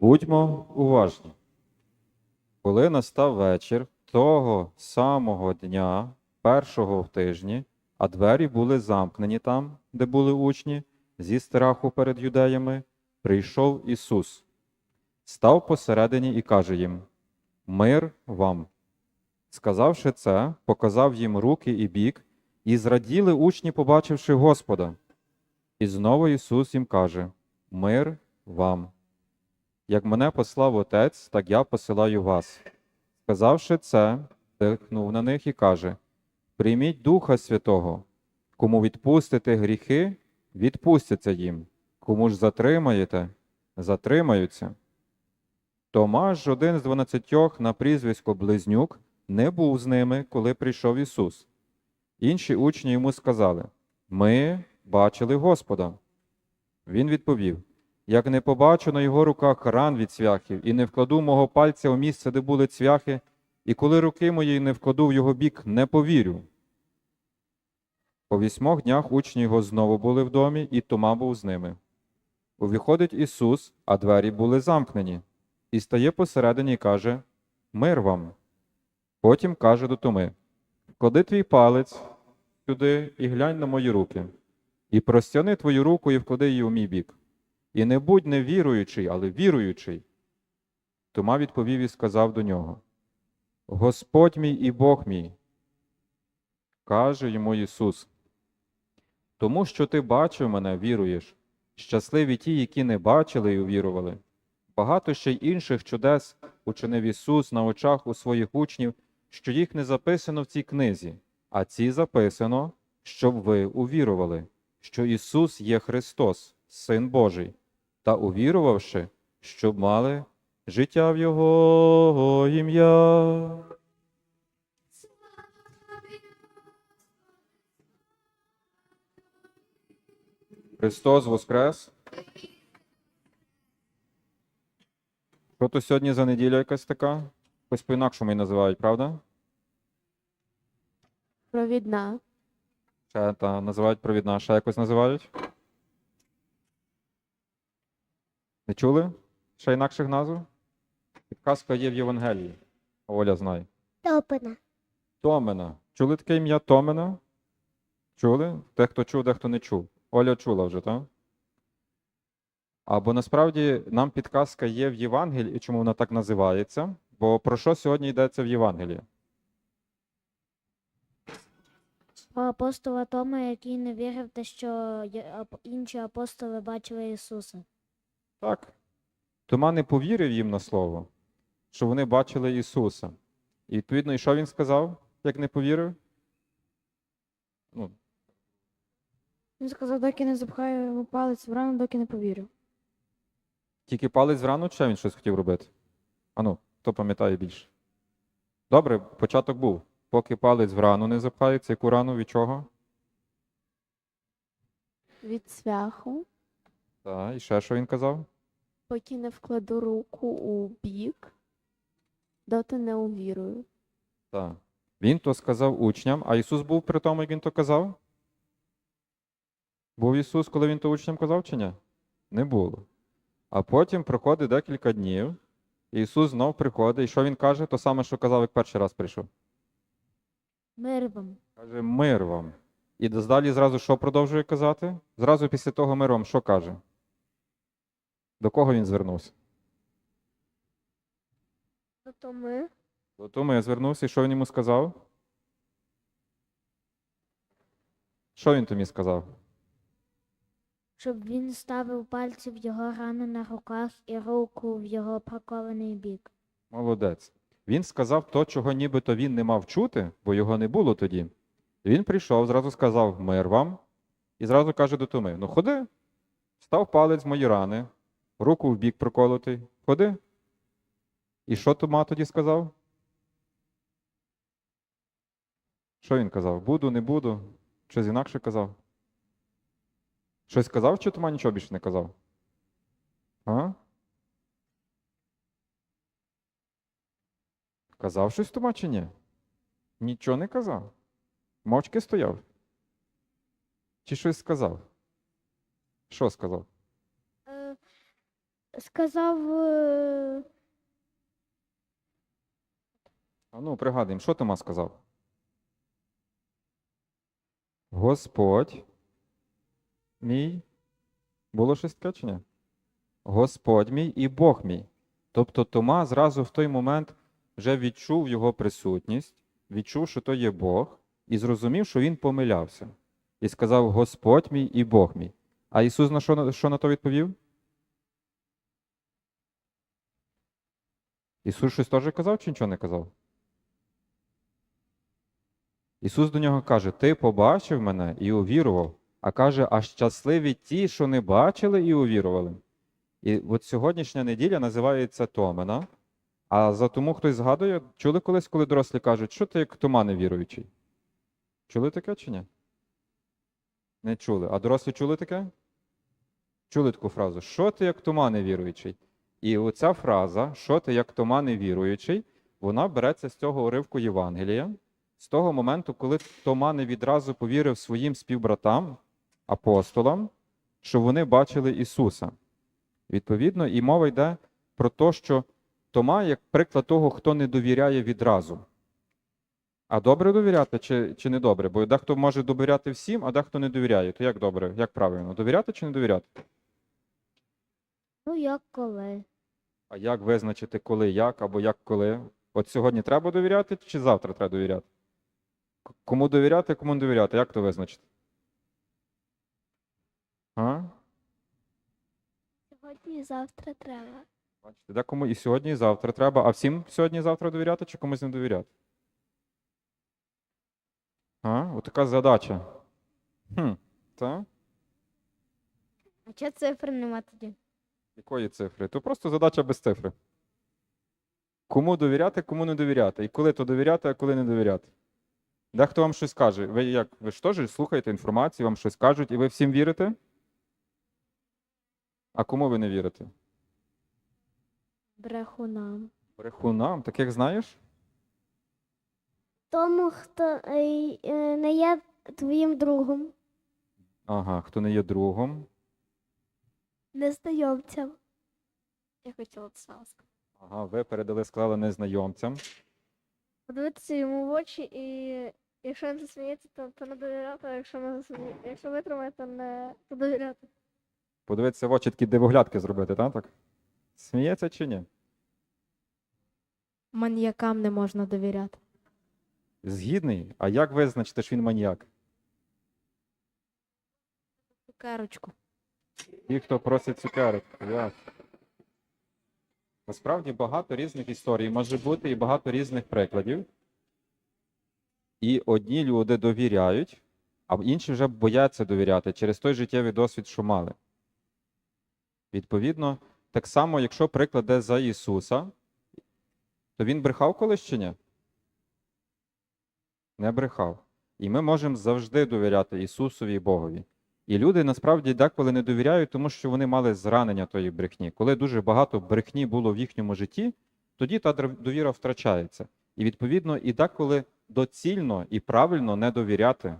Будьмо уважні. Коли настав вечір того самого дня, першого в тижні, а двері були замкнені там, де були учні, зі страху перед юдеями, прийшов Ісус, став посередині і каже їм: Мир вам. Сказавши це, показав їм руки і бік, і зраділи учні, побачивши Господа. І знову Ісус їм каже: Мир вам. Як мене послав Отець, так я посилаю вас. Сказавши це, дихнув на них і каже: Прийміть Духа Святого, кому відпустите гріхи, відпустяться їм, кому ж затримаєте, затримаються. Томаш, один з дванадцятьох на прізвисько Близнюк, не був з ними, коли прийшов Ісус. Інші учні йому сказали: Ми бачили Господа. Він відповів: як не побачу на його руках ран від цвяхів, і не вкладу мого пальця у місце, де були цвяхи, і коли руки мої не вкладу в його бік, не повірю. По вісьмох днях учні його знову були в домі, і Тома був з ними. Увіходить Ісус, а двері були замкнені, і стає посередині і каже: Мир вам. Потім каже до Томи: Вклади твій палець сюди і глянь на мої руки, і простяни твою руку і вклади її у мій бік. І не будь невіруючий, але віруючий. Тома відповів і сказав до нього: Господь мій і Бог мій. Каже йому Ісус. Тому що ти бачив мене, віруєш. Щасливі ті, які не бачили і увірували. Багато ще й інших чудес учинив Ісус на очах у своїх учнів, що їх не записано в цій книзі, а ці записано, щоб ви увірували, що Ісус є Христос, Син Божий, та увірувавши, щоб мали життя в Його ім'я. Христос Воскрес. Що то сьогодні за неділя якась така? Якось по-інакшому її називають, правда? Провідна. Ще та називають провідна, ще якось називають. Не чули? Ще інакших назв? Підказка є в Євангелії. Оля знає. Топина. Томена. Чули таке ім'я Томена? Чули? Дехто чув, дехто не чув. Оля чула вже, так? Або насправді нам підказка є в Євангелії, і чому вона так називається? Бо про що сьогодні йдеться в Євангелії? Про апостола Тома, який не вірив те, що інші апостоли бачили Ісуса. Так. Тома не повірив їм на слово, що вони бачили Ісуса. І відповідно, і що він сказав, як не повірив? Ну, Він сказав, доки не запхаю йому палець в рану, доки не повірю. тільки палець врану, чи ще він щось хотів робити? Ану, хто пам'ятає більше? Добре, початок був. Поки палець в рану не запхається, яку рану від чого? Від цвяху, Так, і ще що він казав? Поки не вкладу руку у бік, доти не увірую. Так. Він то сказав учням, а Ісус був при тому, як він то казав? Був Ісус, коли він то учням казав чи ні? Не було. А потім проходить декілька днів, і Ісус знов приходить, і що Він каже? То саме, що казав, як перший раз прийшов. Мир вам. Каже, мир вам. І далі зразу що продовжує казати? Зразу після того мир вам що каже? До кого він звернувся? Тобто ми. До Томи я звернувся, і що він йому сказав? Що він тобі сказав? Щоб він ставив пальці в його рани на руках і руку в його проколений бік. Молодець. Він сказав то, чого нібито він не мав чути, бо його не було тоді. Він прийшов, зразу сказав мир вам, і зразу каже до Томи: Ну ходи, став палець в мої рани, руку в бік проколотий, ходи. І що Тома тоді сказав? Що він казав? Буду, не буду? Щось інакше казав? Щось казав, чи Тома нічого більше не казав? А? Казав щось Тома чи ні? Нічого не казав. Мовчки стояв. Чи щось сказав? Що сказав? Сказав, е, А ну, пригадуємо, що Тома сказав? Господь мій. Було щось таке чи ні? Господь мій і Бог мій. Тобто Тома зразу в той момент вже відчув його присутність, відчув, що то є Бог, і зрозумів, що він помилявся. І сказав: Господь мій і Бог мій. А Ісус на що, що на то відповів? Ісус щось теж казав чи нічого не казав? Ісус до нього каже: Ти побачив мене і увірував. А каже, а щасливі ті, що не бачили і увірували. І от сьогоднішня неділя називається Томина. А за тому хтось згадує, чули колись, коли дорослі кажуть, що ти як Тома невіруючий? Чули таке чи ні? Не чули. А дорослі чули таке? Чули таку фразу? Що ти як Тома невіруючий? І оця фраза, що ти як Тома невіруючий, вона береться з цього уривку Євангелія, з того моменту, коли Тома не відразу повірив своїм співбратам, апостолам, що вони бачили Ісуса. Відповідно, і мова йде про те, що Тома як приклад того, хто не довіряє відразу. А добре довіряти чи, чи не добре? Бо дехто може довіряти всім, а дехто не довіряє. То як добре, як правильно? Довіряти чи не довіряти? ну як коли. А як визначити, коли, як або як коли? От сьогодні треба довіряти чи завтра треба довіряти? Кому довіряти, кому не довіряти? Як то визначити? А? Сьогодні і завтра треба. Бачите, декому і сьогодні, і завтра треба, а всім сьогодні і завтра довіряти чи комусь не довіряти? А? Отака задача. Хм, так? А чого цифри нема тоді? Якої цифри? То просто задача без цифри. Кому довіряти, кому не довіряти. І коли то довіряти, а коли не довіряти. Дехто вам щось каже. Ви як? Ви ж теж слухаєте інформацію, вам щось кажуть, і ви всім вірите? А кому ви не вірите? Брехунам. Брехунам, таких знаєш? Тому, хто е, е, не є твоїм другом. Ага, хто не є другом. Незнайомцям. Я хотіла це сказати. Ага, ви передали, сказали незнайомцям. подивитися йому в очі, і якщо він засміється, то, то не довіряти, а якщо не засміє, якщо витримає, то не то довіряти. Подивитися в очі такі дивоглядки зробити, так? так? Сміється чи ні? Маньякам не можна довіряти. Згідний. А як визначити, що він маніяк? Цукерочку. Ті, хто просить цукерок. Ясно. Насправді багато різних історій може бути і багато різних прикладів. І одні люди довіряють, а інші вже бояться довіряти через той життєвий досвід, що мали. Відповідно, так само, якщо приклад де за Ісуса, то він брехав колись чи ні? Не брехав. І ми можемо завжди довіряти Ісусові і Богові. І люди насправді деколи не довіряють, тому що вони мали зранення тої брехні. Коли дуже багато брехні було в їхньому житті, тоді та довіра втрачається. І відповідно, і деколи доцільно і правильно не довіряти.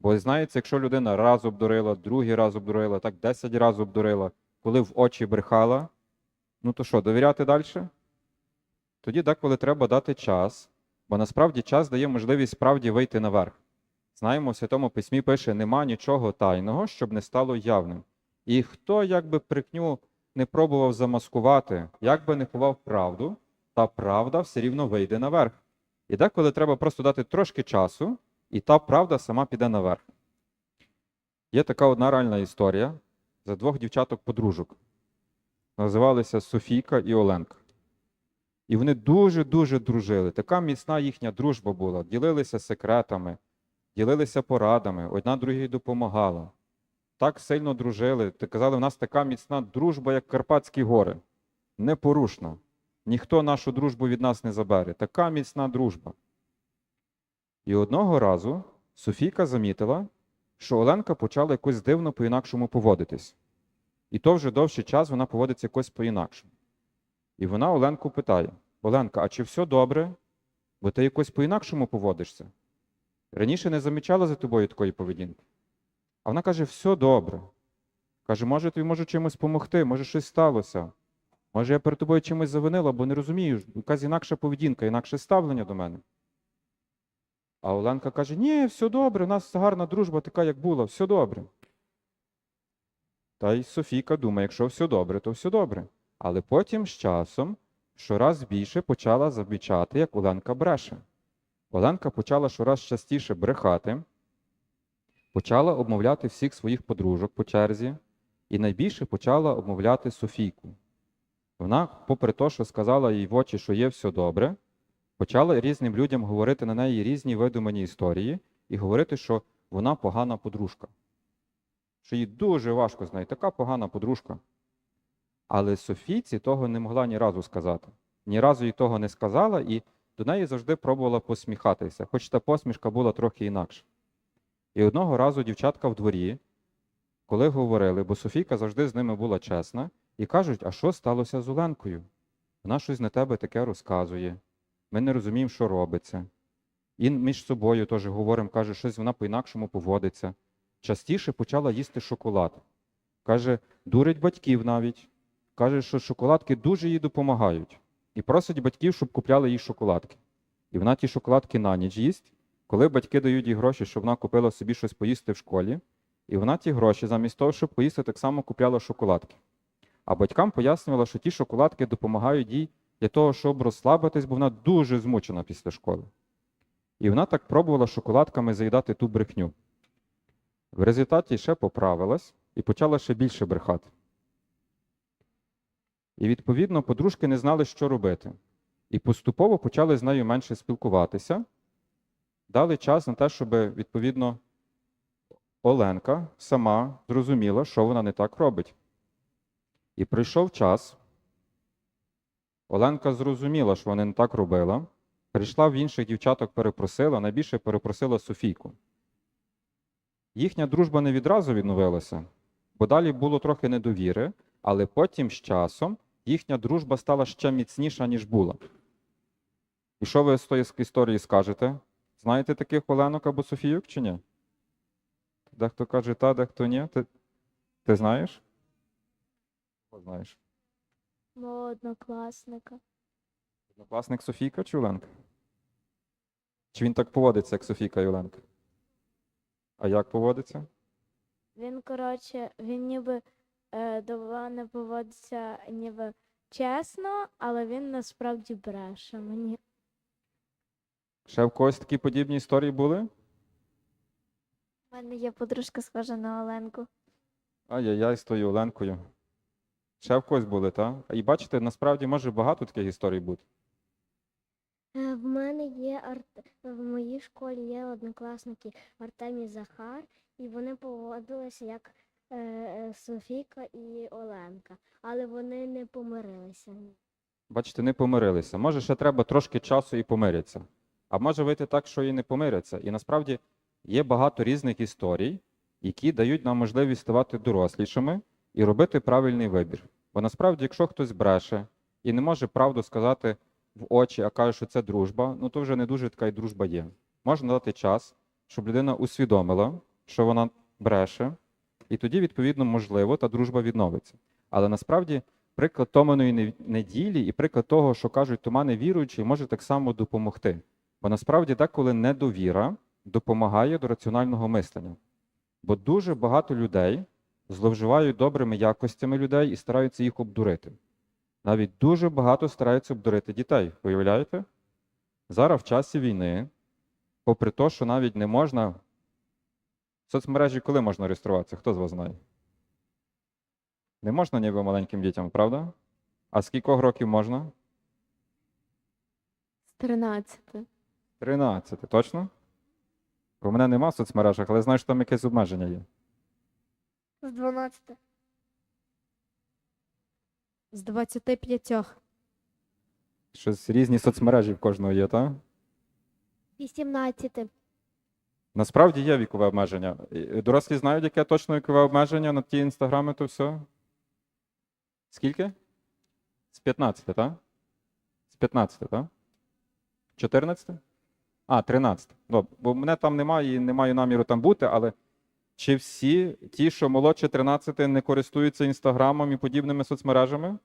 Бо знаєте, якщо людина раз обдурила, другий раз обдурила, так десять разів обдурила, коли в очі брехала, ну то що, довіряти далі? Тоді деколи треба дати час, бо насправді час дає можливість справді вийти наверх. Знаємо, в Святому Письмі пише: нема нічого тайного, щоб не стало явним. І хто як би брехню не пробував замаскувати, як би не ховав правду, та правда все рівно вийде наверх. І деколи треба просто дати трошки часу, і та правда сама піде наверх. Є така одна реальна історія за двох дівчаток-подружок. Називалися Софійка і Оленка. І вони дуже-дуже дружили. Така міцна їхня дружба була, ділилися секретами ділилися порадами, одна другій допомагала. Так сильно дружили. Казали, у нас така міцна дружба, як Карпатські гори. Непорушна. Ніхто нашу дружбу від нас не забере. Така міцна дружба. І одного разу Софійка замітила, що Оленка почала якось дивно по-інакшому поводитись. І то вже довший час вона поводиться якось по-інакшому. І вона Оленку питає: Оленка, а чи все добре? Бо ти якось по-інакшому поводишся? Раніше не замічала за тобою такої поведінки. А вона каже: все добре. Каже, може, тобі можу чимось допомогти, може щось сталося. Може, я перед тобою чимось завинила, бо не розумію, якась інакша поведінка, інакше ставлення до мене. А Оленка каже: ні, все добре, у нас гарна дружба така, як була, все добре. Та й Софійка думає, якщо все добре, то все добре. Але потім з часом щораз більше почала замічати, як Оленка бреше. Оленка почала щораз частіше брехати, почала обмовляти всіх своїх подружок по черзі, і найбільше почала обмовляти Софійку. Вона, попри те, що сказала їй в очі, що є все добре, почала різним людям говорити на неї різні видумані історії і говорити, що вона погана подружка. Що їй дуже важко з нею, така погана подружка. Але Софійці того не могла ні разу сказати. Ні разу їй того не сказала, і до неї завжди пробувала посміхатися, хоч та посмішка була трохи інакша. І одного разу дівчатка в дворі, коли говорили, бо Софійка завжди з ними була чесна, і кажуть, а що сталося з Оленкою? Вона щось на тебе таке розказує. Ми не розуміємо, що робиться. І між собою теж говоримо, каже, щось вона по-інакшому поводиться. Частіше почала їсти шоколад. Каже, дурить батьків навіть. Каже, що шоколадки дуже їй допомагають. І просить батьків, щоб купляли їй шоколадки. І вона ті шоколадки на ніч їсть, коли батьки дають їй гроші, щоб вона купила собі щось поїсти в школі. І вона ті гроші, замість того, щоб поїсти, так само купляла шоколадки. А батькам пояснювала, що ті шоколадки допомагають їй для того, щоб розслабитись, бо вона дуже змучена після школи. І вона так пробувала шоколадками заїдати ту брехню. В результаті ще поправилась і почала ще більше брехати. І, відповідно, подружки не знали, що робити. І поступово почали з нею менше спілкуватися, дали час на те, щоб, відповідно, Оленка сама зрозуміла, що вона не так робить. І прийшов час. Оленка зрозуміла, що вона не так робила. Прийшла в інших дівчаток, перепросила, найбільше перепросила Софійку. Їхня дружба не відразу відновилася, бо далі було трохи недовіри, але потім з часом їхня дружба стала ще міцніша, ніж була. І що ви з тої історії скажете? Знаєте таких Оленок або Софійок чи ні? Дехто каже та, дехто ні. Ти, ти знаєш? Кого знаєш? Мого однокласника. Однокласник Софійка чи Оленка? Чи він так поводиться, як Софійка і Оленка? А як поводиться? Він, коротше, він ніби до мене поводиться ніби чесно, але він насправді бреше мені. Ще в когось такі подібні історії були? У мене є подружка схожа на Оленку. Ай-яй-яй з тою Оленкою. Ще в когось були, так? І бачите, насправді може багато таких історій бути. Е, В мене є Арт... в моїй школі є однокласники Артем і Захар, і вони поводилися як е, е, Софійка і Оленка, але вони не помирилися. Бачите, не помирилися. Може, ще треба трошки часу і помиряться. А може вийти так, що і не помиряться. І насправді є багато різних історій, які дають нам можливість ставати дорослішими і робити правильний вибір. Бо насправді, якщо хтось бреше і не може правду сказати в очі, а каже, що це дружба, ну то вже не дуже така й дружба є. Можна дати час, щоб людина усвідомила, що вона бреше, і тоді, відповідно, можливо, та дружба відновиться. Але насправді приклад Томаної неділі і приклад того, що кажуть Тома віруючий, може так само допомогти. Бо насправді деколи недовіра допомагає до раціонального мислення. Бо дуже багато людей зловживають добрими якостями людей і стараються їх обдурити. Навіть дуже багато стараються обдурити дітей. Уявляєте? Зараз в часі війни, попри те, що навіть не можна. В соцмережі коли можна реєструватися? Хто з вас знає? Не можна ніби маленьким дітям, правда? А з кількох років можна? З 13. 13, точно? Бо мене нема в соцмережах, але знаю, що там якесь обмеження є. З 12. З 25. Щось різні соцмережі в кожного є, так? 18. Насправді є вікове обмеження. Дорослі знають, яке точно вікове обмеження на ті інстаграми, то все. Скільки? З 15, так? З 15, так? 14? А, 13. Добре. Бо мене там немає і не маю наміру там бути, але Чи всі ті, що молодше 13, не користуються інстаграмом і подібними соцмережами?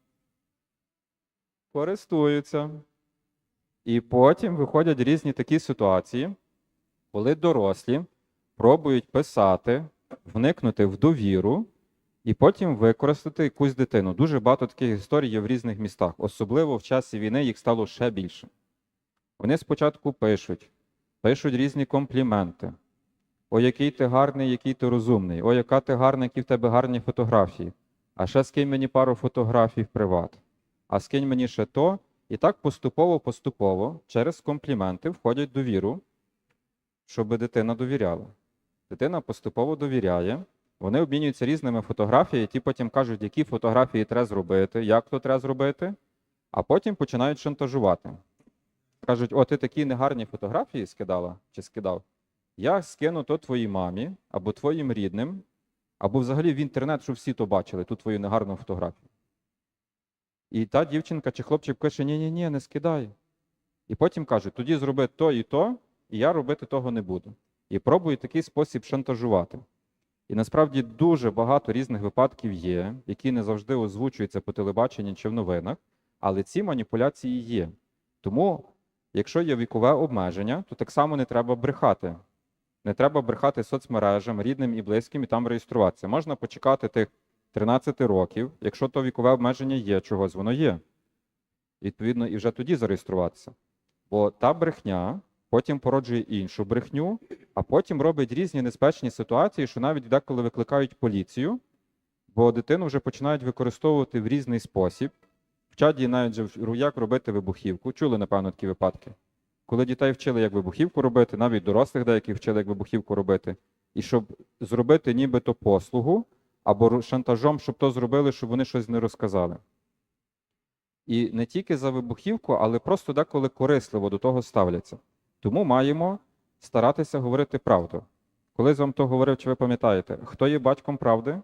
Користуються. І потім виходять різні такі ситуації, коли дорослі пробують писати, вникнути в довіру і потім використати якусь дитину. Дуже багато таких історій є в різних містах. Особливо в часі війни їх стало ще більше. Вони спочатку пишуть, пишуть різні компліменти. О, який ти гарний, який ти розумний, о, яка ти гарна, які в тебе гарні фотографії. А ще скинь мені пару фотографій в приват. А скинь мені ще то. І так поступово-поступово через компліменти входять довіру, щоб дитина довіряла. Дитина поступово довіряє. Вони обмінюються різними фотографіями, ті потім кажуть, які фотографії треба зробити, як то треба зробити, а потім починають шантажувати. Кажуть, о, ти такі негарні фотографії скидала чи скидав. Я скину то твоїй мамі, або твоїм рідним, або взагалі в інтернет, щоб всі то бачили, ту твою негарну фотографію. І та дівчинка чи хлопчик пише: ні ні ні не скидай. І потім кажуть, тоді зроби то і то, і я робити того не буду. І пробують такий спосіб шантажувати. І насправді дуже багато різних випадків є, які не завжди озвучуються по телебаченні чи в новинах, але ці маніпуляції є. Тому, якщо є вікове обмеження, то так само не треба брехати. Не треба брехати соцмережам, рідним і близьким і там реєструватися. Можна почекати тих 13 років, якщо то вікове обмеження є, чогось воно є. Відповідно, і вже тоді зареєструватися. Бо та брехня потім породжує іншу брехню, а потім робить різні небезпечні ситуації, що навіть деколи викликають поліцію, бо дитину вже починають використовувати в різний спосіб. Вчать її навіть як робити вибухівку. Чули, напевно, такі випадки. Коли дітей вчили, як вибухівку робити, навіть дорослих деяких вчили, як вибухівку робити, і щоб зробити нібито послугу або шантажом, щоб то зробили, щоб вони щось не розказали. І не тільки за вибухівку, але просто деколи корисливо до того ставляться. Тому маємо старатися говорити правду. Колись вам то говорив, чи ви пам'ятаєте, хто є батьком правди?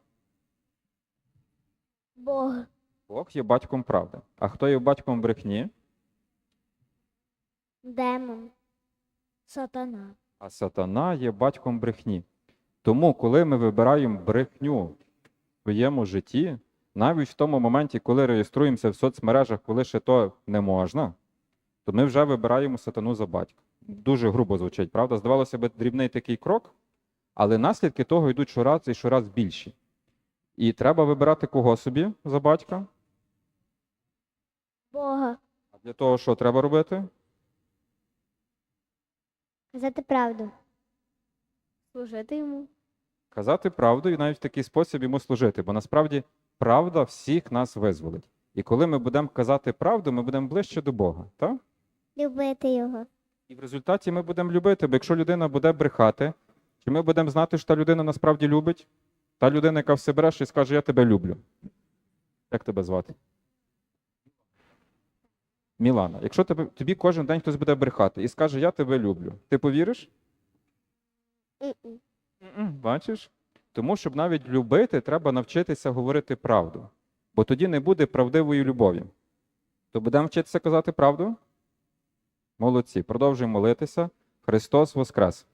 Бог. Бог є батьком правди. А хто є батьком брехні? Демон. Сатана. А сатана є батьком брехні. Тому, коли ми вибираємо брехню в своєму житті, навіть в тому моменті, коли реєструємося в соцмережах, коли ще то не можна, то ми вже вибираємо сатану за батька. Дуже грубо звучить, правда? Здавалося б, дрібний такий крок, але наслідки того йдуть щораз і щораз більші. І треба вибирати кого собі за батька. Бога. А для того, що треба робити? Казати правду. Служити йому. казати правду і навіть в такий спосіб йому служити. Бо насправді правда всіх нас визволить. І коли ми будемо казати правду, ми будемо ближче до Бога. Так? Любити його. І в результаті ми будемо любити, бо якщо людина буде брехати, чи ми будемо знати, що та людина насправді любить, та людина, яка все бреше і скаже, я тебе люблю. Як тебе звати? Мілана. Якщо тебе, тобі кожен день хтось буде брехати і скаже, я тебе люблю, ти повіриш? М-м. Мгм, Бачиш? Тому, щоб навіть любити, треба навчитися говорити правду. Бо тоді не буде правдивої любові. То будемо вчитися казати правду? Молодці. Продовжуємо молитися. Христос Воскрес!